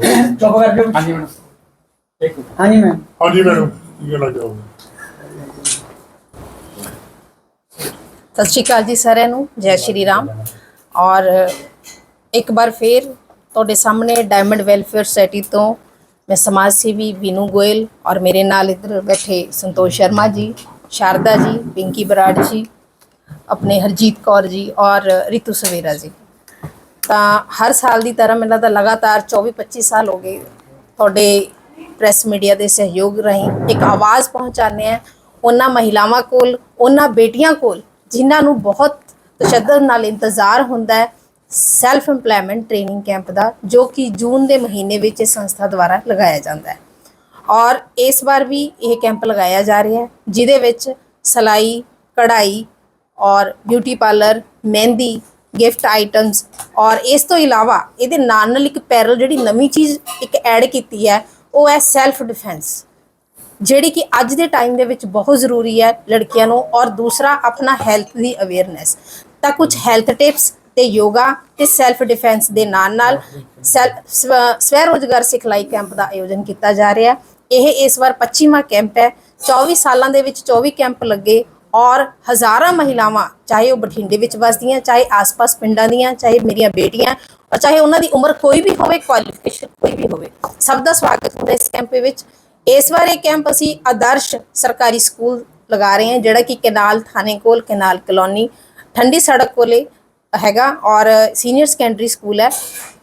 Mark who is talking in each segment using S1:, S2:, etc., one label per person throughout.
S1: ਚੁੱਪ ਕਰ ਜਾਓ।
S2: ਹਾਂਜੀ ਮੈਡਮ। ਇੱਕ
S1: ਹਾਂਜੀ ਮੈਮ।
S3: ਹਾਂਜੀ ਮੈਡਮ ਕੀ ਕਹਿਣਾ ਚਾਹੋਗੇ
S4: ਸਤਿ ਸ਼੍ਰੀ ਅਕਾਲ ਜੀ ਸਾਰਿਆਂ ਨੂੰ ਜੈ ਸ਼੍ਰੀ ਰਾਮ। ਔਰ ਇੱਕ ਵਾਰ ਫੇਰ ਤੁਹਾਡੇ ਸਾਹਮਣੇ ਡਾਇਮੰਡ ਵੈਲਫੇਅਰ ਸੋਸਾਇਟੀ ਤੋਂ ਮੈਂ ਸਮਾਜ ਸੇਵੀ ਵੀਨੂ ਗੋਇਲ ਔਰ ਮੇਰੇ ਨਾਲ ਇੱਧਰ ਬੈਠੇ ਸੰਤੋਸ਼ ਸ਼ਰਮਾ ਜੀ ਸ਼ਾਰਦਾ ਜੀ ਪਿੰਕੀ ਬਰਾੜ ਜੀ ਆਪਣੇ ਹਰਜੀਤ ਕੌਰ ਜੀ ਔਰ ਰਿਤੂ ਸਵੇਰਾ ਜੀ। ਤਾਂ ਹਰ ਸਾਲ ਦੀ ਤਰ੍ਹਾਂ ਮੈਨੂੰ ਲੱਗਦਾ ਲਗਾਤਾਰ 24-25 ਸਾਲ ਹੋ ਗਏ ਤੁਹਾਡੇ ਪ੍ਰੈਸ ਮੀਡੀਆ ਦੇ ਸਹਿਯੋਗ ਰਾਹੀਂ ਇੱਕ ਆਵਾਜ਼ ਪਹੁੰਚਾਉਂਦੇ ਆ ਉਹਨਾਂ ਮਹਿਲਾਵਾਂ ਕੋਲ, ਉਹਨਾਂ ਬੇਟੀਆਂ ਕੋਲ, ਜਿਨ੍ਹਾਂ ਨੂੰ ਬਹੁਤ ਤਸ਼ੱਦਦ ਨਾਲ ਇੰਤਜ਼ਾਰ ਹੁੰਦਾ ਹੈ ਸੈਲਫ ਏਮਪਲੋਇਮੈਂਟ ਟ੍ਰੇਨਿੰਗ ਕੈਂਪ ਦਾ, ਜੋ ਕਿ ਜੂਨ ਦੇ ਮਹੀਨੇ ਵਿੱਚ ਇਸ ਸੰਸਥਾ ਦੁਆਰਾ ਲਗਾਇਆ ਜਾਂਦਾ ਹੈ। ਔਰ ਇਸ ਵਾਰ ਵੀ ਇਹ ਕੈਂਪ ਲਗਾਇਆ ਜਾ ਰਿਹਾ ਹੈ, ਜਿਹਦੇ ਵਿੱਚ ਸਲਾਈ, ਕਢਾਈ ਔਰ beauty parlour mehndi gift items ਔਰ ਇਸ ਤੋਂ ਇਲਾਵਾ ਇਹਦੇ ਨਾਲ ਨਾਲ ਇੱਕ ਪੈਰਲ ਜਿਹੜੀ ਨਵੀਂ ਚੀਜ਼ ਇੱਕ ਐਡ ਕੀਤੀ ਹੈ, ਉਹ ਹੈ ਸੈਲਫ ਡਿਫੈਂਸ ਜਿਹੜੀ ਕਿ ਅੱਜ ਦੇ ਟਾਈਮ ਦੇ ਵਿੱਚ ਬਹੁਤ ਜ਼ਰੂਰੀ ਹੈ ਲੜਕੀਆਂ ਨੂੰ ਔਰ ਦੂਸਰਾ ਆਪਣਾ ਹੈਲਥ ਦੀ ਅਵੇਅਰਨੈਸ ਤਾਂ ਕੁਝ ਹੈਲਥ ਟਿਪਸ ਤੇ ਯੋਗਾ ਤੇ ਸੈਲਫ ਡਿਫੈਂਸ ਦੇ ਨਾਲ ਨਾਲ ਸੈਲ- ਸਵ- ਸਵੈ ਰੋਜ਼ਗਾਰ ਸਿਖਲਾਈ ਕੈਂਪ ਦਾ ਆਯੋਜਨ ਕੀਤਾ ਜਾ ਰਿਹਾ ਇਹ ਇਸ ਵਾਰ 25ਵਾਂ ਕੈਂਪ ਹੈ। 24 ਸਾਲਾਂ ਦੇ ਵਿੱਚ 24 ਕੈਂਪ ਲੱਗੇ। ਔਰ ਹਜ਼ਾਰਾਂ ਮਹਿਲਾਵਾਂ, ਚਾਹੇ ਉਹ ਬਠਿੰਡੇ ਵਿੱਚ ਵਸਦੀਆਂ, ਚਾਹੇ ਆਸ-ਪਾਸ ਪਿੰਡਾਂ ਦੀਆਂ, ਚਾਹੇ ਮੇਰੀਆਂ ਬੇਟੀਆਂ ਔਰ ਚਾਹੇ ਉਹਨਾਂ ਦੀ ਉਮਰ ਕੋਈ ਵੀ ਹੋਵੇ ਕੁਆਲੀਫਿਕੇਸ਼ਨ ਕੋਈ ਵੀ ਹੋਵੇ, ਸਭ ਦਾ ਸਵਾਗਤ ਹੁੰਦਾ ਇਸ ਕੈਂਪ ਵਿੱਚ। ਇਸ ਵਾਰ ਇਹ ਕੈਂਪ ਅਸੀਂ ਆਦਰਸ਼ ਸਰਕਾਰੀ ਸਕੂਲ ਲਗਾ ਰਹੇ ਹਾਂ, ਜਿਹੜਾ ਕਿ ਕਨਾਲ ਥਾਣੇ ਕੋਲ, ਕਨਾਲ ਕਲੋਨੀ, ਠੰਡੀ ਸੜਕ ਕੋਲੇ ਹੈਗਾ ਔਰ ਸੀਨੀਅਰ ਸੈਕੰਡਰੀ ਸਕੂਲ ਹੈ।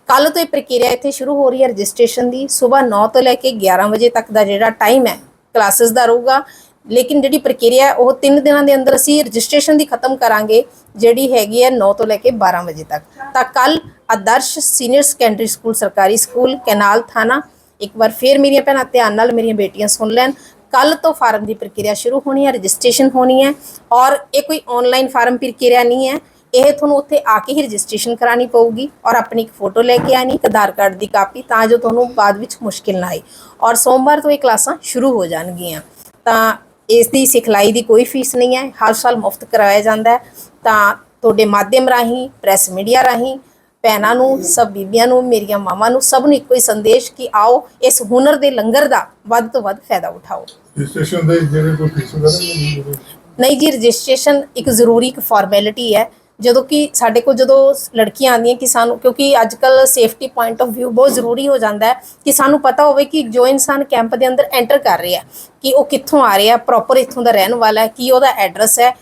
S4: ਕੱਲ ਤੋਂ ਇਹ ਪ੍ਰਕਿਰਿਆ ਇੱਥੇ ਸ਼ੁਰੂ ਹੋ ਰਹੀ ਹੈ ਰਜਿਸਟ੍ਰੇਸ਼ਨ ਦੀ। ਸਵੇਰ 9 ਤੋਂ ਲੈ ਕੇ 11 ਵਜੇ ਤੱਕ ਦਾ ਜਿਹੜਾ ਟਾਈਮ ਹੈ, ਕਲਾਸਿਸ ਦਾ ਰਹੂਗਾ। ਲੇਕਿਨ ਜਿਹੜੀ ਪ੍ਰਕਿਰਿਆ ਉਹ 3 ਦਿਨਾਂ ਦੇ ਅੰਦਰ ਅਸੀਂ ਰਜਿਸਟ੍ਰੇਸ਼ਨ ਦੀ ਖਤਮ ਕਰਾਂਗੇ, ਜਿਹੜੀ ਹੈਗੀ ਹੈ 9 ਤੋਂ ਲੈ ਕੇ 12 ਵਜੇ ਤੱਕ। ਤਾਂ ਕੱਲ ਆਦਰਸ਼ ਸੀਨੀਅਰ ਸੈਕੰਡਰੀ ਸਕੂਲ, ਸਰਕਾਰੀ ਸਕੂਲ, ਕੈਨਾਲ ਥਾਣਾ, ਇੱਕ ਵਾਰ ਫੇਰ ਮੇਰੀਆਂ ਭੈਣਾਂ ਧਿਆਨ ਨਾਲ ਮੇਰੀਆਂ ਬੇਟੀਆਂ ਸੁਣ ਲੈਣ। ਕੱਲ ਤੋਂ ਫਾਰਮ ਦੀ ਪ੍ਰਕਿਰਿਆ ਸ਼ੁਰੂ ਹੋਣੀ ਹੈ, ਰਜਿਸਟ੍ਰੇਸ਼ਨ ਹੋਣੀ ਹੈ ਔਰ ਇਹ ਕੋਈ ਆਨਲਾਈਨ ਫਾਰਮ ਪ੍ਰਕਿਰਿਆ ਨਹੀਂ ਹੈ। ਇਹ ਤੁਹਾਨੂੰ ਉੱਥੇ ਆ ਕੇ ਹੀ ਰਜਿਸਟ੍ਰੇਸ਼ਨ ਕਰਾਣੀ ਪਊਗੀ ਔਰ ਆਪਣੀ ਇੱਕ ਫੋਟੋ ਲੈ ਕੇ ਆਣੀ ਇੱਕ ਆਧਾਰ ਕਾਰਡ ਦੀ ਕਾਪੀ ਤਾਂ ਜੋ ਤੁਹਾਨੂੰ ਬਾਅਦ ਵਿੱਚ ਮੁਸ਼ਕਿਲ ਨਾ ਆਏ। ਔਰ ਸੋਮਵਾਰ ਤੋਂ ਇਹ ਕਲਾਸਾਂ ਸ਼ੁਰੂ ਹੋ ਜਾਣਗੀਆਂ। ਤਾਂ ਇਸ ਦੀ ਸਿਖਲਾਈ ਦੀ ਕੋਈ ਫੀਸ ਨਹੀਂ ਹੈ ਹਰ ਸਾਲ ਮੁਫਤ ਕਰਾਇਆ ਜਾਂਦਾ ਹੈ। ਤਾਂ ਤੁਹਾਡੇ ਮਾਧਿਅਮ ਰਾਹੀਂ ਪ੍ਰੈਸ ਮੀਡੀਆ ਰਾਹੀਂ ਭੈਣਾਂ ਨੂੰ ਸਭ ਬੀਬੀਆਂ ਨੂੰ ਮੇਰੀਆਂ ਮਾਵਾਂ ਨੂੰ ਸਭ ਨੂੰ ਇੱਕੋ ਹੀ ਸੰਦੇਸ਼ ਕਿ ਆਓ ਇਸ ਹੁਨਰ ਦੇ ਲੰਗਰ ਦਾ ਵੱਧ ਤੋਂ ਵੱਧ ਫਾਇਦਾ ਉਠਾਓ।
S3: ਰਜਿਸਟ੍ਰੇਸ਼ਨ ਦੇ ਜਿਹੜੇ ਕੋਈ ਫੀਸ ਵਗੈਰਾ ਨਹੀਂ
S4: ਜੀ ਰਜਿਸਟ੍ਰੇਸ਼ਨ ਇੱਕ ਜ਼ਰੂਰੀ ਇੱਕ ਫਾਰਮੈਲਿਟੀ ਹੈ। ਜਦੋਂ ਕਿ ਸਾਡੇ ਕੋਲ ਜਦੋਂ ਲੜਕੀਆਂ ਆਉਂਦੀਆਂ ਕਿ ਸਾਨੂੰ ਕਿਉਂਕਿ ਅੱਜ ਕੱਲ ਸੇਫਟੀ ਪੁਆਇੰਟ ਆਫ View ਬਹੁਤ ਜ਼ਰੂਰੀ ਹੋ ਜਾਂਦਾ ਹੈ ਕਿ ਸਾਨੂੰ ਪਤਾ ਹੋਵੇ ਕਿ ਜੋ ਇਨਸਾਨ ਕੈਂਪ ਦੇ ਅੰਦਰ ਐਂਟਰ ਕਰ ਰਿਹਾ ਕਿ ਉਹ ਕਿੱਥੋਂ ਆ ਰਿਹਾ ਪ੍ਰੋਪਰ ਇੱਥੋਂ ਦਾ ਰਹਿਣ ਵਾਲਾ ਹੈ ਕੀ ਉਹਦਾ ਐਡਰੈਸ ਹੈ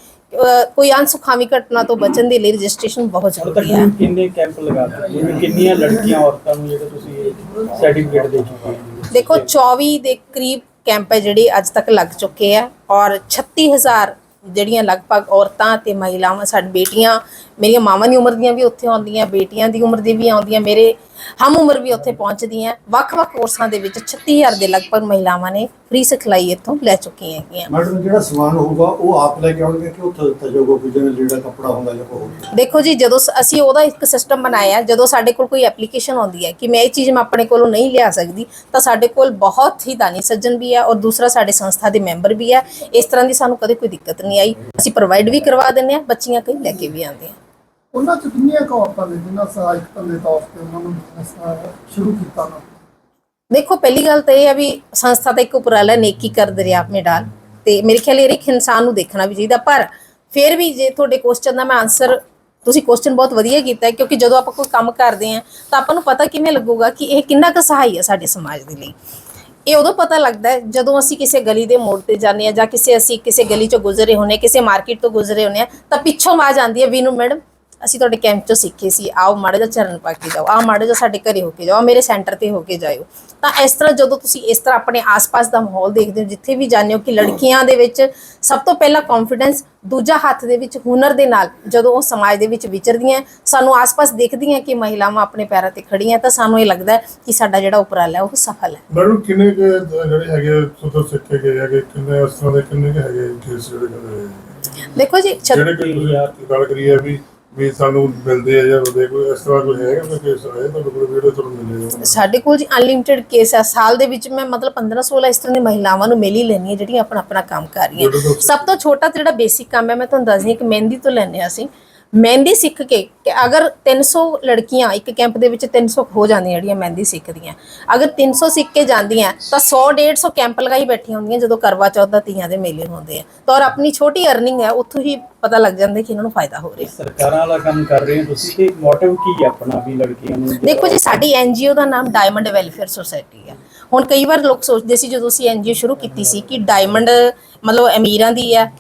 S4: ਕੋਈ ਅਨਸੁਖਾਵੀ ਘਟਨਾ ਤੋਂ ਬਚਣ ਦੇ ਲਈ ਰਜਿਸਟ੍ਰੇਸ਼ਨ ਬਹੁਤ ਜ਼ਰੂਰੀ ਹੈ।
S2: ਕਿੰਨੇ ਕੈਂਪ ਲਗਾਤੇ ਜਿਵੇਂ ਕਿੰਨੀਆਂ ਲੜਕੀਆਂ ਔਰਤਾਂ ਨੂੰ ਜਿਹੜੇ ਤੁਸੀਂ ਸਰਟੀਫਿਕੇਟ ਦੇ ਚੁੱਕੇ ਹੋ?
S4: ਦੇਖੋ 24 ਦੇ ਕਰੀਬ ਕੈਂਪ ਹੈ ਜਿਹੜੇ ਅੱਜ ਤੱਕ ਲੱਗ ਚੁੱਕੇ ਆ ਔਰ 36000 ਜਿਹੜੀਆਂ ਲਗਭਗ ਔਰਤਾਂ ਤੇ ਮਹਿਲਾਵਾਂ ਸਾਡੀ ਬੇਟੀਆਂ ਮੇਰੀਆਂ ਮਾਵਾਂ ਦੀ ਉਮਰ ਦੀਆਂ ਵੀ ਉੱਥੇ ਆਉਂਦੀਆਂ ਬੇਟੀਆਂ ਦੀ ਉਮਰ ਦੀ ਵੀ ਆਉਂਦੀਆਂ ਮੇਰੇ ਹਮ ਉਮਰ ਵੀ ਉੱਥੇ ਪਹੁੰਚਦੀਆਂ। ਵੱਖ-ਵੱਖ ਕੋਰਸਾਂ ਦੇ ਵਿੱਚ 36000 ਦੇ ਲਗਭਗ ਮਹਿਲਾਵਾਂ ਨੇ ਫ੍ਰੀ ਸਿਖਲਾਈ ਇੱਥੋਂ ਲੈ ਚੁੱਕੀਆਂ ਹੈਗੀਆਂ।
S5: ਮੈਡਮ ਜਿਹੜਾ ਸਮਾਨ ਹੋਊਗਾ ਉਹ ਆਪ ਲੈ ਕੇ ਆਉਣਗੇ ਕਿ ਉੱਥੇ ਦਿੱਤਾ ਜਾਊਗਾ ਕੋਈ ਜਿਵੇਂ ਲੀੜਾ ਕੱਪੜਾ ਹੁੰਦਾ ਜਾਂ ਕੋਈ
S4: ਦੇਖੋ ਜੀ ਜਦੋਂ ਅਸੀਂ ਉਹਦਾ ਇੱਕ ਸਿਸਟਮ ਬਣਾਇਆ ਜਦੋਂ ਸਾਡੇ ਕੋਲ ਕੋਈ ਐਪਲੀਕੇਸ਼ਨ ਆਉਂਦੀ ਹੈ ਕਿ ਮੈਂ ਇਹ ਚੀਜ਼ ਮੈਂ ਆਪਣੇ ਕੋਲੋਂ ਨਹੀਂ ਲਿਆ ਸਕਦੀ ਤਾਂ ਸਾਡੇ ਕੋਲ ਬਹੁਤ ਹੀ ਦਾਨੀ ਸੱਜਣ ਵੀ ਹੈ ਔਰ ਦੂਸਰਾ ਸਾਡੇ ਸੰਸਥਾ ਦੇ ਮੈਂਬਰ ਵੀ ਹੈ ਇਸ ਤਰ੍ਹਾਂ ਦੀ ਸਾਨੂੰ ਕਦੇ ਕੋਈ ਦਿੱਕਤ ਨਹੀਂ ਆਈ। ਅਸੀਂ ਪ੍ਰੋਵਾਈਡ ਵੀ ਕਰਵਾ ਦਿੰਦੇ ਹਾਂ ਬੱਚੀਆਂ ਕਈ ਲੈ ਕੇ ਵੀ ਆਉਂਦੀਆਂ।
S6: ਉਹਨਾਂ ਚ ਕਿੰਨੀਆਂ ਕੁ ਔਰਤਾਂ ਨੇ ਜਿਨ੍ਹਾਂ ਸਹਾਇਕ ਦੇ ਤੌਰ ਤੇ ਉਹਨਾਂ ਨੂੰ ਬਿਜ਼ਨਸ ਸ਼ੁਰੂ ਕੀਤਾ ਨਾ?
S4: ਦੇਖੋ, ਪਹਿਲੀ ਗੱਲ ਤਾਂ ਇਹ ਹੈ ਵੀ ਸੰਸਥਾ ਦਾ ਇੱਕ ਉਪਰਾਲਾ ਨੇਕੀ ਕਰ ਦਰਿਆ ਮੇ ਡਾਲ। ਤੇ ਮੇਰੇ ਖਿਆਲ ਇਹ ਇੱਕ ਇਨਸਾਨ ਨੂੰ ਦੇਖਣਾ ਵੀ ਚਾਹੀਦਾ, ਪਰ ਫਿਰ ਵੀ ਜੇ ਤੁਹਾਡੇ ਕੁਐਸਚਨ ਦਾ ਮੈਂ ਆਨਸਰ ਤੁਸੀਂ ਕੁਐਸਚਨ ਬਹੁਤ ਵਧੀਆ ਕੀਤਾ ਕਿਉਂਕਿ ਜਦੋਂ ਆਪਾਂ ਕੋਈ ਕੰਮ ਕਰਦੇ ਹਾਂ, ਤਾਂ ਆਪਾਂ ਨੂੰ ਪਤਾ ਕਿਵੇਂ ਲੱਗੂਗਾ ਕਿ ਇਹ ਕਿੰਨਾ ਕੁ ਸਹਾਈ ਹੈ ਸਾਡੇ ਸਮਾਜ ਦੇ ਲਈ। ਇਹ ਉਦੋਂ ਪਤਾ ਲੱਗਦਾ ਹੈ ਜਦੋਂ ਅਸੀਂ ਕਿਸੇ ਗਲੀ ਦੇ ਮੋੜ ਤੇ ਜਾਂਦੇ ਆ ਜਾਂ ਕਿਸੇ ਅਸੀਂ ਕਿਸੇ ਗਲੀ ਚੋਂ ਗੁਜ਼ਰੇ ਹੁੰਨੇ ਕਿਸੇ ਮਾਰਕੀਟ ਤੋਂ ਗੁਜ਼ਰੇ ਹੁੰਨੇ ਆ ਤਾਂ ਪਿੱਛੋਂ ਆ ਜਾਂਦੀ ਹੈ, ਵੀਨੂ ਮੈਡਮ ਅਸੀਂ ਤੁਹਾਡੇ ਕੈਂਪ ਚੋਂ ਸਿੱਖੇ ਸੀ ਆਓ ਮਾੜਾ ਜਿਹਾ ਚਰਨ ਪਾ ਕੇ ਜਾਓ ਆਓ ਮਾੜਾ ਜਿਹਾ ਸਾਡੇ ਘਰੇ ਹੋ ਕੇ ਜਾਓ ਮੇਰੇ ਸੈਂਟਰ ਤੇ ਹੋ ਕੇ ਜਾਇਓ ਤਾਂ ਇਸ ਤਰ੍ਹਾਂ ਜਦੋਂ ਤੁਸੀਂ ਇਸ ਤਰ੍ਹਾਂ ਆਪਣੇ ਆਸ-ਪਾਸ ਦਾ ਮਾਹੌਲ ਦੇਖਦੇ ਹੋ ਜਿੱਥੇ ਵੀ ਜਾਂਦੇ ਹੋ ਕਿ ਲੜਕੀਆਂ ਦੇ ਵਿੱਚ ਸਭ ਤੋਂ ਪਹਿਲਾਂ ਕੌਨਫੀਡੈਂਸ ਦੂਜਾ ਹੱਥ ਦੇ ਵਿੱਚ ਹੁਨਰ ਦੇ ਨਾਲ ਜਦੋਂ ਉਹ ਸਮਾਜ ਦੇ ਵਿੱਚ ਵਿਚਰਦੀਆਂ ਸਾਨੂੰ ਆਸ-ਪਾਸ ਦੇਖਦੀਆਂ ਕਿ ਮਹਿਲਾਵਾਂ ਆਪਣੇ ਪੈਰਾਂ ਤੇ ਖੜੀਆਂ ਤਾਂ ਸਾਨੂੰ ਇਹ ਲੱਗਦਾ ਹੈ ਕਿ ਸਾਡਾ ਜਿਹੜਾ ਉਪਰਾਲਾ ਹੈ ਉਹ ਸਫਲ ਹੈ
S3: ਮੈਡਮ ਕਿੰਨੇ ਜਿਹੜੇ ਹੈਗੇ ਸੁਤਰ ਸਿੱਖੇ ਗਏ ਹੈਗੇ ਕਿੰਨੇ ਇਸ ਤਰ੍ਹਾਂ ਦੇ ਕਿੰਨੇ ਹੈਗੇ ਕੇਸ ਜਿਹੜੇ?
S4: ਦੇਖੋ ਜੀ
S3: ਜਿਹੜੇ ਕਿ ਤੁਸੀਂ ਗੱਲ ਕਰੀਏ ਵੀ ਵੀ ਸਾਨੂੰ ਮਿਲਦੇ ਆ ਜਾਂ ਉਹਦੇ ਕੋਈ ਇਸ ਤਰ੍ਹਾਂ ਕੋਈ ਹੈਗਾ ਕੋਈ ਕੇਸ ਆਏ ਤੁਹਾਡੇ ਕੋਲ ਜਿਹੜੇ ਤੁਹਾਨੂੰ ਮਿਲੇ ਹੋਣ?
S4: ਸਾਡੇ ਕੋਲ ਜੀ ਅਨਲਿਮਿਟਿਡ ਕੇਸ ਹੈ ਸਾਲ ਦੇ ਵਿੱਚ ਮੈਂ ਮਤਲਬ 15 16 ਇਸ ਤਰ੍ਹਾਂ ਦੀ ਮਹਿਲਾਵਾਂ ਨੂੰ ਮਿਲ ਹੀ ਲੈਣੀ ਹੈ ਜਿਹੜੀਆਂ ਆਪਣਾ ਆਪਣਾ ਕੰਮ ਕਰ ਰਹੀਆਂ। ਸਭ ਤੋਂ ਛੋਟਾ ਜਿਹੜਾ ਬੇਸਿਕ ਕੰਮ ਹੈ ਮੈਂ ਤੁਹਾਨੂੰ ਦੱਸਦੀ ਹਾਂ ਕਿ ਮਹਿੰਦੀ ਤੋਂ ਲੈਂਦੇ ਹਾਂ ਅਸੀਂ। ਮਹਿੰਦੀ ਸਿੱਖ ਕੇ ਕਿ ਅਗਰ 300 ਲੜਕੀਆਂ ਇੱਕ ਕੈਂਪ ਦੇ ਵਿੱਚ 300 ਹੋ ਜਾਂਦੀਆਂ ਜਿਹੜੀਆਂ ਮਹਿੰਦੀ ਸਿੱਖਦੀਆਂ ਅਗਰ 300 ਸਿੱਖ ਕੇ ਜਾਂਦੀਆਂ ਤਾਂ 100 150 ਕੈਂਪ ਲਗਾਈ ਬੈਠੀਆਂ ਹੁੰਦੀਆਂ ਜਦੋਂ ਕਰਵਾ ਚੌਥ ਦਾ ਤੀਆਂ ਦੇ ਮੇਲੇ ਹੁੰਦੇ ਆ। ਤਾਂ ਔਰ ਆਪਣੀ ਛੋਟੀ ਅਰਨਿੰਗ ਹੈ ਉੱਥੋਂ ਹੀ ਪਤਾ ਲੱਗ ਜਾਂਦਾ ਕਿ ਇਹਨਾਂ ਨੂੰ ਫਾਇਦਾ ਹੋ ਰਿਹਾ।
S2: ਸਰਕਾਰਾਂ ਵਾਲਾ ਕੰਮ ਕਰ ਰਹੇ ਹੋ ਤੁਸੀਂ ਤੇ ਮੋਟਿਵ ਕੀ ਹੈ ਆਪਣਾ ਵੀ ਲੜਕੀਆਂ ਨੂੰ?
S4: ਦੇਖੋ ਜੀ ਸਾਡੀ ਐਨਜੀਓ ਦਾ ਨਾਮ ਡਾਇਮੰਡ ਵੈਲਫੇਅਰ ਸੁਸਾਇਟੀ ਹੈ। ਹੁਣ ਕਈ ਵਾਰ ਲੋਕ ਸੋਚਦੇ ਸੀ ਜਦੋਂ ਅਸੀਂ ਐਨਜੀਓ ਸ਼ੁਰੂ ਕੀਤੀ ਸੀ ਕਿ ਡਾਇਮੰਡ ਮਤਲਬ ਅਮੀਰਾਂ ਦੀ ਹੈ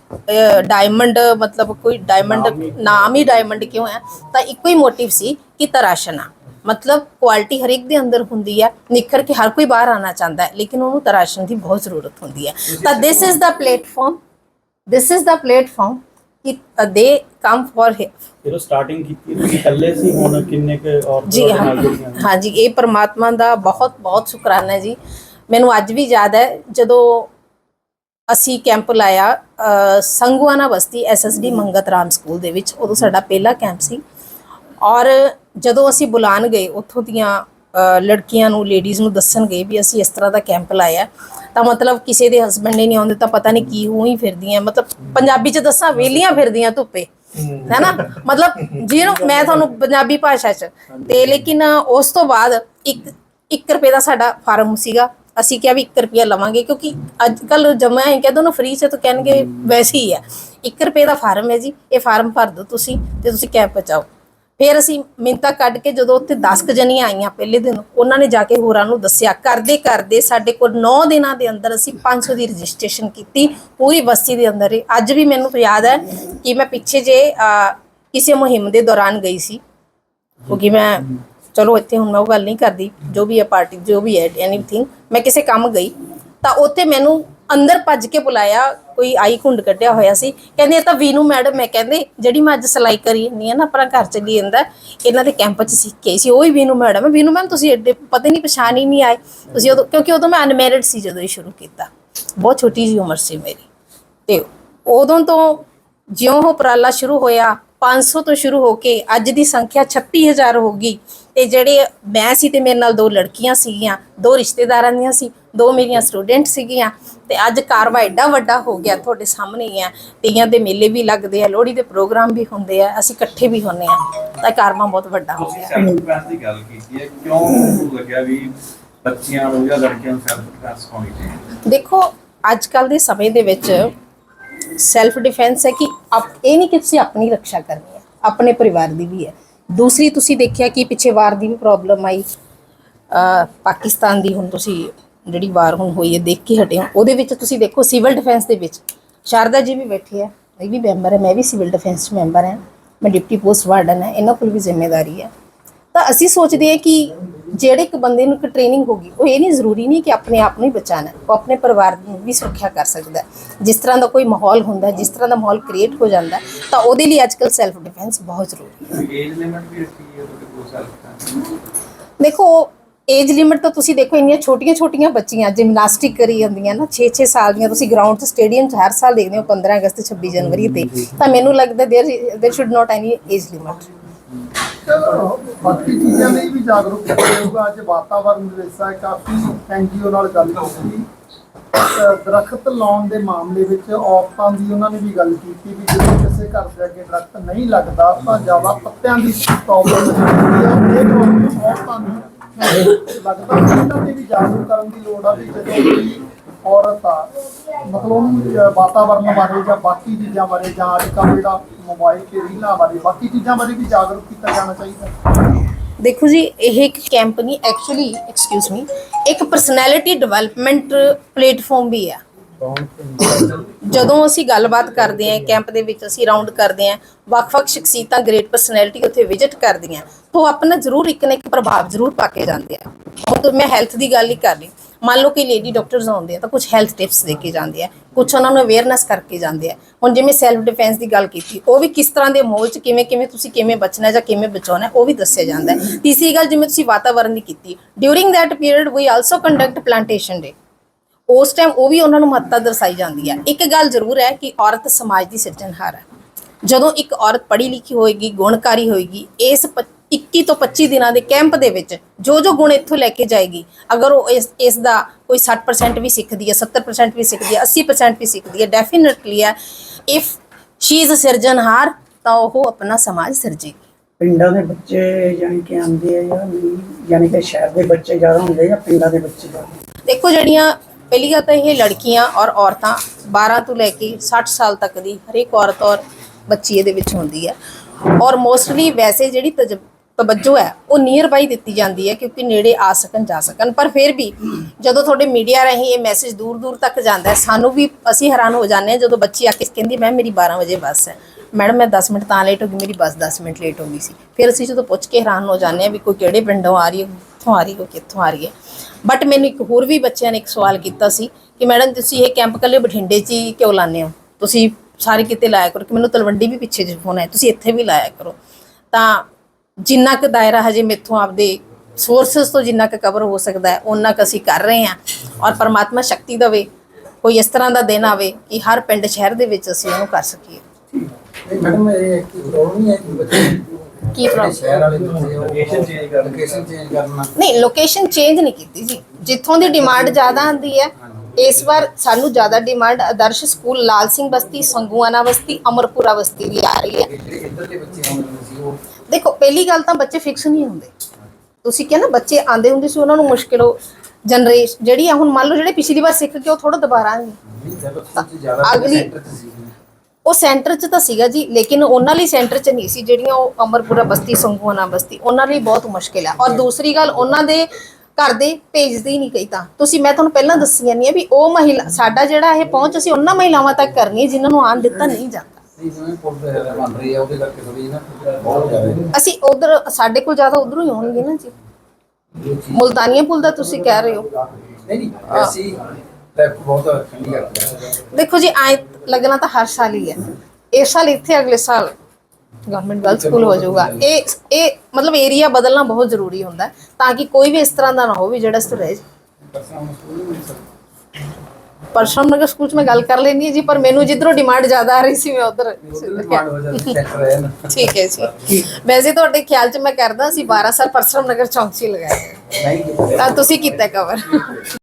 S4: ਡਾਇਮੰਡ ਮਤਲਬ ਕੋਈ ਡਾਇਮੰਡ ਨਾਮ ਹੀ ਡਾਇਮੰਡ ਕਿਉਂ ਹੈ? ਤਾਂ ਇੱਕੋ ਹੀ ਮੋਟਿਵ ਸੀ ਕਿ ਤਰਾਸ਼ਨਾ ਮਤਲਬ ਕੁਆਲਿਟੀ ਹਰ ਇੱਕ ਦੇ ਅੰਦਰ ਹੁੰਦੀ ਹੈ ਨਿਖਰ ਕੇ ਹਰ ਕੋਈ ਬਾਹਰ ਆਣਾ ਚਾਹੁੰਦਾ ਹੈ ਲੇਕਿਨ ਉਹਨੂੰ ਤਰਾਸ਼ਣ ਦੀ ਬਹੁਤ ਜ਼ਰੂਰਤ ਹੁੰਦੀ ਹੈ। ਤਾਂ this. Is the platform this is the platform ਕਿ ਦੇ ਕਮ ਫॉर
S2: ਜਦੋਂ ਸਟਾਰਟਿੰਗ ਕੀਤੀ ਤੁਸੀਂ ਇਕੱਲੇ ਸੀ ਹੁਣ ਕਿੰਨੇ ਕੁ ਔਰਤਾਂ
S4: ਜੀ ਹਾਂ? ਹਾਂਜੀ ਇਹ ਪਰਮਾਤਮਾ ਦਾ ਬਹੁਤ ਬਹੁਤ ਸ਼ੁਕਰਾਨਾ ਹੈ ਜੀ। ਮੈਨੂੰ ਅੱਜ ਵੀ ਯਾਦ ਹੈ ਜਦੋਂ ਅਸੀਂ ਕੈਂਪ ਲਾਇਆ ਸੰਗਵਾਨਾ ਬਸਤੀ ਐਸਐਸਡੀ ਮੰਗਤ ਰਾਮ ਸਕੂਲ ਦੇ ਵਿੱਚ ਉਦੋਂ ਸਾਡਾ ਪਹਿਲਾ ਕੈਂਪ ਸੀ। ਔਰ ਜਦੋਂ ਅਸੀਂ ਬੁਲਾਣ ਗਏ ਉੱਥੋਂ ਦੀਆਂ ਲੜਕੀਆਂ ਨੂੰ ਲੇਡੀਜ਼ ਨੂੰ ਦੱਸਣ ਗਏ ਵੀ ਅਸੀਂ ਇਸ ਤਰ੍ਹਾਂ ਦਾ ਕੈਂਪ ਲਾਇਆ। ਤਾਂ ਮਤਲਬ ਕਿਸੇ ਦੇ ਹਸਬੰਡ ਨਹੀਂ ਆਉਂਦੇ ਤਾਂ ਪਤਾ ਨਹੀਂ ਕੀ ਹੋਈ ਫਿਰਦੀਆਂ, ਮਤਲਬ ਪੰਜਾਬੀ ਚ ਦੱਸਾਂ ਵੇਲੀਆਂ ਫਿਰਦੀਆਂ ਧੁੱਪੇ ਹੈਨਾ ਮਤਲਬ ਜਿਹਨੂੰ, ਮੈਂ ਤੁਹਾਨੂੰ ਪੰਜਾਬੀ ਭਾਸ਼ਾ ਚ, ਤੇ ਲੇਕਿਨ ਉਸ ਤੋਂ ਬਾਅਦ ਇੱਕ 1 ਰੁਪਏ ਦਾ ਸਾਡਾ ਫਾਰਮ ਸੀਗਾ, ਅਸੀਂ ਕਿਹਾ ਵੀ 1 ਰੁਪਿਆ ਲਵਾਂਗੇ, ਕਿਉਂਕਿ ਅੱਜ ਕੱਲ ਜਮਾ ਹੈ ਕਹਿੰਦੇ ਉਹਨੂੰ ਫ੍ਰੀ ਚ ਤਾਂ ਕਹਿਣਗੇ ਵੈਸੇ ਹੀ ਹੈ। 1 ਰੁਪਏ ਦਾ ਫਾਰਮ ਹੈ ਜੀ, ਇਹ ਫਾਰਮ ਭਰ ਦਿਓ ਤੁਸੀਂ, ਤੇ ਤੁਸੀਂ ਕੈਬ ਪਹੁੰਚਾਓ। ਫਿਰ ਅਸੀਂ ਮਿੰਤਾ ਕੱਢ ਕੇ ਜਦੋਂ ਉੱਥੇ 10 ਕੁ ਜਣੀਆਂ ਆਈਆਂ ਪਹਿਲੇ ਦਿਨ, ਉਹਨਾਂ ਨੇ ਜਾ ਕੇ ਹੋਰਾਂ ਨੂੰ ਦੱਸਿਆ। ਕਰਦੇ ਕਰਦੇ ਸਾਡੇ ਕੋਲ 9 ਦਿਨਾਂ ਦੇ ਅੰਦਰ ਅਸੀਂ 500 ਦੀ ਰਜਿਸਟ੍ਰੇਸ਼ਨ ਕੀਤੀ, ਪੂਰੀ ਬਸਤੀ ਦੇ ਅੰਦਰ। ਅੱਜ ਵੀ ਮੈਨੂੰ ਯਾਦ ਹੈ ਕਿ ਮੈਂ ਪਿੱਛੇ ਜੇ ਕਿਸੇ ਮੁਹਿੰਮ ਦੇ ਦੌਰਾਨ ਗਈ ਸੀ। ਕਿਉਂਕਿ ਮੈਂ, ਚਲੋ ਇੱਥੇ ਹੁਣ ਮੈਂ ਉਹ ਗੱਲ ਨਹੀਂ ਕਰਦੀ, ਜੋ ਵੀ ਹੈ ਪਾਰਟੀ, ਜੋ ਵੀ ਹੈ ਐਨੀਥਿੰਗ ਮੈਂ ਕਿਸੇ ਕੰਮ ਗਈ, ਤਾਂ ਉੱਥੇ ਮੈਨੂੰ ਅੰਦਰ ਭੱਜ ਕੇ ਬੁਲਾਇਆ, ਕੋਈ ਆਈ ਘੁੰਡ ਕੱਢਿਆ ਹੋਇਆ ਸੀ। ਕਹਿੰਦੇ, ਇਹ ਤਾਂ ਵੀਨੂ ਮੈਡਮ ਹੈ, ਕਹਿੰਦੇ, ਜਿਹੜੀ ਮੈਂ ਅੱਜ ਸਿਲਾਈ ਕਰੀ ਨਹੀਂ ਹੈ ਨਾ, ਆਪਣਾ ਘਰ ਚੱਲੀ ਜਾਂਦਾ ਇਹਨਾਂ ਦੇ ਕੈਂਪ 'ਚ ਸਿੱਖ ਕੇ ਸੀ, ਉਹ ਹੀ ਵੀਨੂ ਮੈਡਮ ਹੈ। ਵੀਨੂ ਮੈਮ, ਤੁਸੀਂ ਐਡੇ ਪਤਾ ਨਹੀਂ, ਪਛਾਣ ਹੀ ਨਹੀਂ ਆਏ। ਤੁਸੀਂ ਉਦੋਂ, ਕਿਉਂਕਿ ਉਦੋਂ ਮੈਂ ਅਨਮੈਰਿਡ ਸੀ, ਜਦੋਂ ਇਹ ਸ਼ੁਰੂ ਕੀਤਾ। ਬਹੁਤ ਛੋਟੀ ਜਿਹੀ ਉਮਰ ਸੀ ਮੇਰੀ। ਤੇ ਉਦੋਂ ਤੋਂ ਜਿਉਂ ਉਹ ਉਪਰਾਲਾ ਸ਼ੁਰੂ ਹੋਇਆ 500 ਤੋਂ ਸ਼ੁਰੂ ਹੋ ਕੇ ਅੱਜ ਦੀ ਸੰਖਿਆ 36000 ਹੋ ਗਈ। ਤੇ ਜਿਹੜੇ ਮੈਂ ਸੀ ਤੇ ਮੇਰੇ ਨਾਲ ਦੋ ਲੜਕੀਆਂ ਸੀਗੀਆਂ ਦੋ ਰਿਸ਼ਤੇਦਾਰਾਂ ਦੀਆਂ ਸੀ ਦੋ ਮੇਰੀਆਂ ਸਟੂਡੈਂਟ ਸੀਗੀਆਂ। ਤੇ ਅੱਜ ਕਾਰਵਾ ਐਡਾ ਵੱਡਾ ਹੋ ਗਿਆ ਤੁਹਾਡੇ ਸਾਹਮਣੇ ਹੀ ਆ। ਤੀਆਂ ਦੇ ਮੇਲੇ ਵੀ ਲੱਗਦੇ ਆ ਲੋਹੜੀ ਦੇ ਪ੍ਰੋਗਰਾਮ ਵੀ ਹੁੰਦੇ ਆ ਅਸੀਂ ਇਕੱਠੇ ਵੀ ਹੁੰਨੇ ਆ। ਤਾਂ ਕਾਰਵਾ ਬਹੁਤ ਵੱਡਾ ਹੋ ਗਿਆ।
S1: ਸੈਲਫ ਡਿਫੈਂਸ ਦੀ ਗੱਲ ਕੀਤੀ ਹੈ ਕਿਉਂ ਤੁਹਾਨੂੰ ਲੱਗਿਆ ਵੀ ਬੱਚੀਆਂ ਨੂੰ ਜਾਂ ਲੜਕੀਆਂ ਨੂੰ ਸੈਲਫ ਡਿਫੈਂਸ ਹੋਣੀ ਚਾਹੀਦੀ
S4: ਦੇਖੋ ਅੱਜ ਕੱਲ ਦੇ ਸਮੇਂ ਦੇ ਵਿੱਚ ਸੈਲਫ ਡਿਫੈਂਸ ਹੈ ਕਿ ਆਪ ਇਹ ਨਹੀਂ ਕਿ ਤੁਸੀਂ ਆਪਣੀ ਰੱਖਿਆ ਕਰਨੀ ਹੈ, ਆਪਣੇ ਪਰਿਵਾਰ ਦੀ ਵੀ ਹੈ। ਦੂਸਰੀ, ਤੁਸੀਂ ਦੇਖਿਆ ਕਿ ਪਿੱਛੇ ਵਾਰ ਦੀ ਵੀ ਪ੍ਰੋਬਲਮ ਆਈ। ਪਾਕਿਸਤਾਨ ਦੀ ਹੁਣ ਤੁਸੀਂ ਜਿਹੜੀ ਵਾਰ ਹੁਣ ਹੋਈ ਹੈ, ਦੇਖ ਕੇ ਹਟੇ ਹੋ। ਉਹਦੇ ਵਿੱਚ ਤੁਸੀਂ ਦੇਖੋ ਸਿਵਲ ਡਿਫੈਂਸ ਦੇ ਵਿੱਚ, ਸ਼ਾਰਦਾ ਜੀ ਵੀ ਬੈਠੀ ਹੈ ਇਹ ਵੀ ਮੈਂਬਰ ਹੈ, ਮੈਂ ਵੀ ਸਿਵਲ ਡਿਫੈਂਸ ਚ ਮੈਂਬਰ ਹਾਂ। ਮੈਂ ਡਿਪਟੀ ਪੋਸਟ ਵਾਰਡਨ ਹੈ, ਇਹਨਾਂ ਕੋਲ ਵੀ ਜ਼ਿੰਮੇਵਾਰੀ ਹੈ। ਤਾਂ ਅਸੀਂ ਸੋਚਦੇ ਹਾਂ ਕਿ ਜਿਹੜੇ ਇੱਕ ਬੰਦੇ ਨੂੰ ਇੱਕ ਟ੍ਰੇਨਿੰਗ ਹੋਗੀ ਉਹ ਇਹ ਨਹੀਂ ਜ਼ਰੂਰੀ ਨਹੀਂ ਕਿ ਆਪਣੇ ਆਪ ਨੂੰ ਹੀ ਬਚਾਣਾ ਹੈ, ਉਹ ਆਪਣੇ ਪਰਿਵਾਰ ਨੂੰ ਵੀ ਸੁਰੱਖਿਆ ਕਰ ਸਕਦਾ ਹੈ ਜਿਸ ਤਰ੍ਹਾਂ ਦਾ ਕੋਈ ਮਾਹੌਲ ਹੁੰਦਾ ਹੈ, ਜਿਸ ਤਰ੍ਹਾਂ ਦਾ ਮਾਹੌਲ ਕ੍ਰੀਏਟ ਹੋ ਜਾਂਦਾ ਹੈ, ਤਾਂ ਉਹਦੇ ਲਈ ਅੱਜਕੱਲ ਸੈਲਫ ਡਿਫੈਂਸ ਬਹੁਤ ਜ਼ਰੂਰੀ ਹੈ
S1: ਏਜ ਲਿਮਿਟ ਵੀ ਰੱਖੀ ਹੈ ਤੁਹਾਡੇ ਕੋਲ ਸੈਲਫ ਡਿਫੈਂਸ
S4: ਦੇਖੋ ਏਜ ਲਿਮਿਟ ਤਾਂ ਤੁਸੀਂ ਦੇਖੋ ਇੰਨੀਆਂ ਛੋਟੀਆਂ ਛੋਟੀਆਂ ਬੱਚੀਆਂ ਜਿਮਨਾਸਟਿਕ ਕਰੀ ਜਾਂਦੀਆਂ ਨਾ 6-6 ਸਾਲ ਦੀਆਂ ਤੁਸੀਂ ਗਰਾਊਂਡ 'ਚ ਸਟੇਡੀਅਮ 'ਚ ਹਰ ਸਾਲ ਦੇਖਦੇ ਹੋ 15 ਅਗਸਤ 26 ਜਨਵਰੀ ਤੇ ਤਾਂ ਮੈਨੂੰ ਲੱਗਦਾ there there should not any age limit
S6: ਚਲੋ, ਬਾਕੀ ਚੀਜ਼ਾਂ ਲਈ ਵੀ ਜਾਗਰੂਕ ਕੀਤਾ ਅੱਜ ਵਾਤਾਵਰਣ ਦਿਵਸ ਕਾਫੀ ਐਨਜੀਓ ਨਾਲ ਗੱਲ ਕੀਤੀ। ਦਰਖਤ ਲਾਉਣ ਦੇ ਮਾਮਲੇ ਵਿੱਚ ਔਰਤਾਂ ਦੀ ਉਹਨਾਂ ਨੇ ਵੀ ਗੱਲ ਕੀਤੀ ਵੀ ਜਦੋਂ ਕਿਸੇ ਘਰ ਦੇ ਅੱਗੇ ਦਰਖਤ ਨਹੀਂ ਲੱਗਦਾ ਤਾਂ ਜ਼ਿਆਦਾ ਪੱਤਿਆਂ ਦੀ ਪ੍ਰੋਬਲਮ ਹੁੰਦੀ ਹੈ। ਇਹ ਪ੍ਰੋਬਲਮ ਔਰਤਾਂ ਨੂੰ ਲੱਗਦਾ ਇਹਨਾਂ ਤੇ ਵੀ ਜਾਗਰੂਕ ਕਰਨ ਦੀ ਲੋੜ ਆ ਵੀ ਜਦੋਂ ਔਰਤ ਆ ਮਤਲਬ ਉਹਨੂੰ ਅਹ ਬਾਰੇ ਜਾਂ ਬਾਕੀ ਚੀਜ਼ਾਂ ਬਾਰੇ ਜਾਂ ਅੱਜ ਕੱਲ੍ਹ ਜਿਹੜਾ ਮੋਬਾਈਲ ਤੇ ਰੀਲਾਂ ਬਾਰੇ, ਬਾਕੀ ਚੀਜ਼ਾਂ ਬਾਰੇ ਵੀ ਜਾਗਰੂਕ ਕੀਤਾ ਜਾਣਾ ਚਾਹੀਦਾ।
S4: ਦੇਖੋ ਜੀ, ਇਹ ਇੱਕ ਕੈਂਪ ਨਹੀਂ ਐਕਚੁਅਲੀ ਐਕਸਕਿਊਜ਼ ਮੀ ਇੱਕ ਪਰਸਨੈਲਿਟੀ ਡਿਵੈਲਪਮੈਂਟ ਪਲੇਟਫਾਰਮ ਵੀ ਆ
S2: ਕੌਣ
S4: ਜਦੋਂ ਅਸੀਂ ਗੱਲਬਾਤ ਕਰਦੇ ਹਾਂ, ਕੈਂਪ ਦੇ ਵਿੱਚ ਅਸੀਂ ਰਾਉਂਡ ਕਰਦੇ ਹਾਂ, ਵੱਖ-ਵੱਖ ਸ਼ਖਸੀਅਤਾਂ, ਗ੍ਰੇਟ ਪਰਸਨੈਲਿਟੀ ਉੱਥੇ ਵਿਜ਼ਿਟ ਕਰਦੀਆਂ। ਤਾਂ ਉਹ ਆਪਣਾ ਜ਼ਰੂਰ ਇੱਕ ਨਾ ਇੱਕ ਪ੍ਰਭਾਵ ਜ਼ਰੂਰ ਪਾ ਕੇ ਜਾਂਦੇ ਆ। ਹੁਣ ਮੈਂ ਹੈਲਥ ਦੀ ਗੱਲ ਹੀ ਕਰ ਰਹੀ ਮੰਨ ਲਓ ਕਿ ਲੇਡੀ ਡਾਕਟਰਸ ਆਉਂਦੇ ਆ, ਤਾਂ ਕੁਝ ਹੈਲਥ ਟਿਪਸ ਦੇ ਕੇ ਜਾਂਦੇ ਆ ਕੁਝ ਉਹਨਾਂ ਨੂੰ ਅਵੇਅਰਨੈਸ ਕਰਕੇ ਜਾਂਦੇ ਆ। ਹੁਣ ਜਿਵੇਂ ਸੈਲਫ ਡਿਫੈਂਸ ਦੀ ਗੱਲ ਕੀਤੀ, ਉਹ ਵੀ ਕਿਸ ਤਰ੍ਹਾਂ ਦੇ ਮਾਹੌਲ 'ਚ ਕਿਵੇਂ ਕਿਵੇਂ ਤੁਸੀਂ ਕਿਵੇਂ ਬਚਣਾ ਜਾਂ ਕਿਵੇਂ ਬਚਾਉਣਾ, ਉਹ ਵੀ ਦੱਸਿਆ ਜਾਂਦਾ ਹੈ। ਤੀਸਰੀ ਗੱਲ ਜਿਵੇਂ ਤੁਸੀਂ ਵਾਤਾਵਰਣ ਦੀ ਕੀਤੀ during that period we also conduct plantation day ਉਸ ਟਾਈਮ ਉਹ ਵੀ ਉਹਨਾਂ ਨੂੰ ਮਹੱਤਤਾ ਦਰਸਾਈ ਜਾਂਦੀ ਹੈ ਇੱਕ ਗੱਲ ਜ਼ਰੂਰ ਹੈ ਕਿ ਔਰਤ ਸਮਾਜ ਦੀ ਸਿਰਜਣਹਾਰ ਹੈ। ਜਦੋਂ ਇੱਕ ਔਰਤ ਪੜ੍ਹੀ ਲਿਖੀ ਹੋਏਗੀ ਗੁਣਕਾਰੀ ਹੋਏਗੀ ਇਸ ਪ- 21 ਤੋਂ 25 ਦਿਨਾਂ ਦੇ ਕੈਂਪ ਦੇ ਵਿੱਚ ਜੋ ਜੋ ਗੁਣ ਇੱਥੋਂ ਲੈ ਕੇ ਜਾਏਗੀ ਅਗਰ ਉਹ ਇਸ ਇਸ ਦਾ ਕੋਈ 60% ਵੀ ਸਿੱਖਦੀ ਹੈ 70% ਵੀ ਸਿੱਖਦੀ ਹੈ 80% ਵੀ ਸਿੱਖਦੀ ਹੈ ਡੈਫੀਨਿਟਲੀ ਹੈ ਇਫ ਸ਼ੀ ਇਜ਼ ਅ ਸਿਰਜਣਹਾਰ ਤਾਂ ਉਹ ਆਪਣਾ ਸਮਾਜ ਸਿਰਜੇਗੀ।
S7: ਪਿੰਡਾਂ ਦੇ ਬੱਚੇ ਯਾਨੀ ਕਿ ਆਉਂਦੇ ਆ ਜਾਂ ਨਹੀਂ ਯਾਨੀ ਕਿ ਸ਼ਹਿਰ ਦੇ ਬੱਚੇ ਜ਼ਿਆਦਾ ਹੁੰਦੇ ਜਾਂ ਪਿੰਡਾਂ ਦੇ ਬੱਚੇ ਜ਼ਿਆਦਾ?
S4: ਦੇਖੋ ਜਿਹੜੀਆਂ ਪਹਿਲੀ ਗੱਲ ਤਾਂ ਇਹ ਲੜਕੀਆਂ ਔਰ ਔਰਤਾਂ 12 ਤੋਂ ਲੈ ਕੇ 60 ਸਾਲ ਤੱਕ ਦੀ ਹਰੇਕ ਔਰਤ ਔਰ ਬੱਚੀ ਇਹਦੇ ਵਿੱਚ ਹੁੰਦੀ ਹੈ। ਔਰ ਮੋਸਟਲੀ ਵੈਸੇ ਜਿਹੜੀ ਤਜ- ਤਵੱਜੋ ਹੈ, ਉਹ ਨੀਅਰ ਬਾਈ ਦਿੱਤੀ ਜਾਂਦੀ ਹੈ ਕਿਉਂਕਿ ਨੇੜੇ ਆ ਸਕਣ, ਜਾ ਸਕਣ। ਪਰ ਫਿਰ ਵੀ ਜਦੋਂ ਤੁਹਾਡੇ ਮੀਡੀਆ ਰਾਹੀਂ ਇਹ ਮੈਸੇਜ ਦੂਰ ਦੂਰ ਤੱਕ ਜਾਂਦਾ ਹੈ, ਸਾਨੂੰ ਵੀ ਅਸੀਂ ਹੈਰਾਨ ਹੋ ਜਾਂਦੇ ਹਾਂ ਜਦੋਂ ਬੱਚੀ ਆ ਕੇ ਕਹਿੰਦੀ ਮੈਂ ਮੇਰੀ 12 ਵਜੇ ਬੱਸ ਹੈ। ਮੈਡਮ ਮੈਂ 10 ਮਿੰਟ ਤਾਂ ਲੇਟ ਹੋ ਗਈ, ਮੇਰੀ ਬੱਸ 10 ਮਿੰਟ ਲੇਟ ਹੋ ਗਈ ਸੀ। ਫਿਰ ਅਸੀਂ ਜਦੋਂ ਪੁੱਛ ਕੇ ਹੈਰਾਨ ਹੋ ਜਾਂਦੇ ਹਾਂ ਵੀ ਕੋਈ ਕਿਹੜੇ ਪਿੰਡੋਂ ਆ ਰਹੀ ਹੈ ਕਿੱਥੋਂ ਆ ਰਹੀ ਹੈ ਕਿੱਥੋਂ ਆ ਰਹੀ ਹੈ। ਬਟ ਮੈਨੂੰ ਇੱਕ ਹੋਰ ਵੀ ਬੱਚਿਆਂ ਨੇ ਇੱਕ ਸਵਾਲ ਕੀਤਾ ਸੀ ਕਿ ਮੈਡਮ, ਤੁਸੀਂ ਇਹ ਕੈਂਪ ਕੱਲੇ ਬਠਿੰਡੇ 'ਚ ਹੀ ਕਿਉਂ ਲਾਉਂਦੇ ਹੋ? ਤੁਸੀਂ ਸਾਰੇ ਕਿਤੇ ਲਾਇਆ ਕਰੋ, ਕਿ ਮੈਨੂੰ ਤਲਵੰਡੀ ਵੀ ਪਿੱਛੇ ਜਿਹੇ ਫੋਨ ਆਇਆ ਤੁਸੀਂ ਇੱਥੇ ਵੀ ਲਾਇਆ ਕਰੋ। ਤਾਂ ਜਿੰਨਾ ਕੁ ਦਾਇਰਾ ਹਜੇ ਮੇਥੋਂ ਆਪਦੇ ਸੋਰਸਸ ਤੋਂ ਜਿੰਨਾ ਕੁ ਕਵਰ ਹੋ ਸਕਦਾ ਹੈ ਉਹਨਾਂ ਕੁ ਅਸੀਂ ਕਰ ਰਹੇ ਹਾਂ। ਔਰ ਪਰਮਾਤਮਾ ਸ਼ਕਤੀ ਦੇਵੇ, ਕੋਈ ਇਸ ਤਰ੍ਹਾਂ ਦਾ ਦਿਨ ਆਵੇ ਕਿ ਹਰ ਪਿੰਡ ਸ਼ਹਿਰ ਦੇ ਵਿੱਚ ਅਸੀਂ ਉਹਨੂੰ ਕਰ ਸਕੀਏ।
S8: ਮੈਡਮ, ਇਹ ਕੀ ਪ੍ਰੋਬਲਮ ਹੈ ਕਿ ਬੱਚੇ
S4: ਕੀ ਪ੍ਰੋਬਲਮ
S8: ਸ਼ਹਿਰ ਵਾਲੇ ਬੱਚੇ ਉਹ
S1: ਲੋਕੇਸ਼ਨ ਚੇਂਜ ਕਰਨ।
S8: ਲੋਕੇਸ਼ਨ ਚੇਂਜ ਕਰਨਾ।
S4: ਨਹੀਂ ਲੋਕੇਸ਼ਨ ਚੇਂਜ ਨਹੀਂ ਕੀਤੀ ਜੀ। ਜਿੱਥੋਂ ਦੀ ਡਿਮਾਂਡ ਜ਼ਿਆਦਾ ਆਂਦੀ ਹੈ ਇਸ ਵਾਰ ਸਾਨੂੰ ਜ਼ਿਆਦਾ ਡਿਮਾਂਡ ਆਦਰਸ਼ ਸਕੂਲ ਲਾਲ ਸਿੰਘ ਬਸਤੀ ਸੰਗੂਆਨਾ ਬਸਤੀ ਅਮਰਪੁਰਾ ਬਸਤੀ ਦੀ ਆ ਰਹੀ ਹੈ।
S8: ਜਿਹੜੇ ਇੱਧਰ ਦੇ ਬੱਚੇ ਆਉਂਦੇ ਸੀ ਉਹ
S4: ਦੇਖੋ ਪਹਿਲੀ ਗੱਲ ਤਾਂ ਬੱਚੇ ਫਿਕਸ ਨਹੀਂ ਹੁੰਦੇ। ਤੁਸੀਂ ਕਿਹਾ ਨਾ ਬੱਚੇ ਆਂਦੇ ਹੁੰਦੇ ਸੀ ਉਹਨਾਂ ਨੂੰ ਮੁਸ਼ਕਿਲ ਉਹ ਜਨਰੇਸ਼ਨ ਜਿਹੜੀ ਆ ਹੁਣ ਮੰਨ ਲਓ ਜਿਹੜੇ ਪਿਛਲੀ ਵਾਰ ਸਿੱਖ ਕੇ ਉਹ ਥੋੜਾ ਦੁਬਾਰਾ ਆਣਗੇ
S8: ਨਹੀਂ ਜਦੋਂ ਤੁਸੀਂ ਜ਼ਿਆਦਾ
S4: ਅਗਲੀ-
S8: ਸੈਂਟਰ 'ਚ ਸੀ।
S4: ਉਹ ਸੈਂਟਰ 'ਚ ਤਾਂ ਸੀਗਾ ਜੀ ਲੇਕਿਨ ਉਹਨਾਂ ਲਈ ਸੈਂਟਰ 'ਚ ਨਹੀਂ ਸੀ ਜਿਹੜੀਆਂ ਉਹ ਅਮਰਪੁਰਾ ਬਸਤੀ ਸੰਗੂਆਨਾ ਬਸਤੀ ਉਹਨਾਂ ਲਈ ਬਹੁਤ ਮੁਸ਼ਕਿਲ ਹੈ ਔਰ ਦੂਸਰੀ ਗੱਲ ਉਹਨਾਂ ਦੇ ਘਰ ਦੇ ਭੇਜਦੇ ਹੀ ਨਹੀਂ ਕਈ ਤਾਂ। ਤੁਸੀਂ ਮੈਂ ਤੁਹਾਨੂੰ ਪਹਿਲਾਂ ਦੱਸੀ ਜਾਂਦੀ ਆ ਵੀ ਉਹ ਮਹਿਲਾ ਸਾਡਾ ਜਿਹੜਾ ਇਹ ਪਹੁੰਚ ਅਸੀਂ ਉਹਨਾਂ ਮਹਿਲਾਵਾਂ ਤੱਕ ਕਰਨੀ ਹੈ ਜਿਨ੍ਹਾਂ ਨੂੰ ਆਣ ਦਿੱਤਾ ਨਹੀਂ ਜਾਂਦਾ। ਅਸੀਂ ਉਧਰ ਸਾਡੇ ਕੋਲ ਜ਼ਿਆਦਾ ਉਧਰੋਂ ਹੀ ਆਉਣਗੇ ਨਾ ਜੀ। ਮੁਲਤਾਨੀਆ ਪੁਲ ਦਾ ਤੁਸੀਂ ਕਹਿ ਰਹੇ ਹੋ।
S8: ਨਹੀਂ ਨਹੀਂ ਐਸੀ ਟ੍ਰੈਫਿਕ ਬਹੁਤ ਠੰਡੀ ਕਰਦੀ ਹੈ।
S4: ਦੇਖੋ ਜੀ ਐ ਲੱਗਣਾ ਤਾਂ ਹਰ ਸਾਲ ਹੀ ਹੈ। ਇਸ ਸਾਲ ਇੱਥੇ ਅਗਲੇ ਸਾਲ ਗਵਰਨਮੈਂਟ ਗਰਲ ਸਕੂਲ ਹੋ ਜਾਊਗਾ ਇਹ ਇਹ ਮਤਲਬ ਏਰੀਆ ਬਦਲਣਾ ਬਹੁਤ ਜ਼ਰੂਰੀ ਹੁੰਦਾ ਤਾਂ ਕਿ ਕੋਈ ਵੀ ਇਸ ਤਰ੍ਹਾਂ ਦਾ ਨਾ ਹੋਵੇ ਜਿਹੜਾ
S8: ਸਕਦਾ
S4: ਪਰਸ਼ਮ ਨਗਰ ਸਕੂਲ 'ਚ ਮੈਂ ਗੱਲ ਕਰ ਲੈਣੀ ਹੈ ਜੀ ਪਰ ਮੈਨੂੰ ਜਿੱਧਰੋਂ ਡਿਮਾਂਡ ਜ਼ਿਆਦਾ ਆ ਰਹੀ ਸੀ ਮੈਂ ਉਧਰ ਠੀਕ ਹੈ ਜੀ। ਵੈਸੇ ਤੁਹਾਡੇ ਖਿਆਲ 'ਚ ਮੈਂ ਕਰਦਾ ਸੀ 12 ਸਾਲ ਪਰਸ਼ਮ ਨਗਰ ਚੌਂਕ 'ਚ ਲਗਾਇਆ ਤਾਂ ਤੁਸੀਂ ਕੀਤਾ ਕਵਰ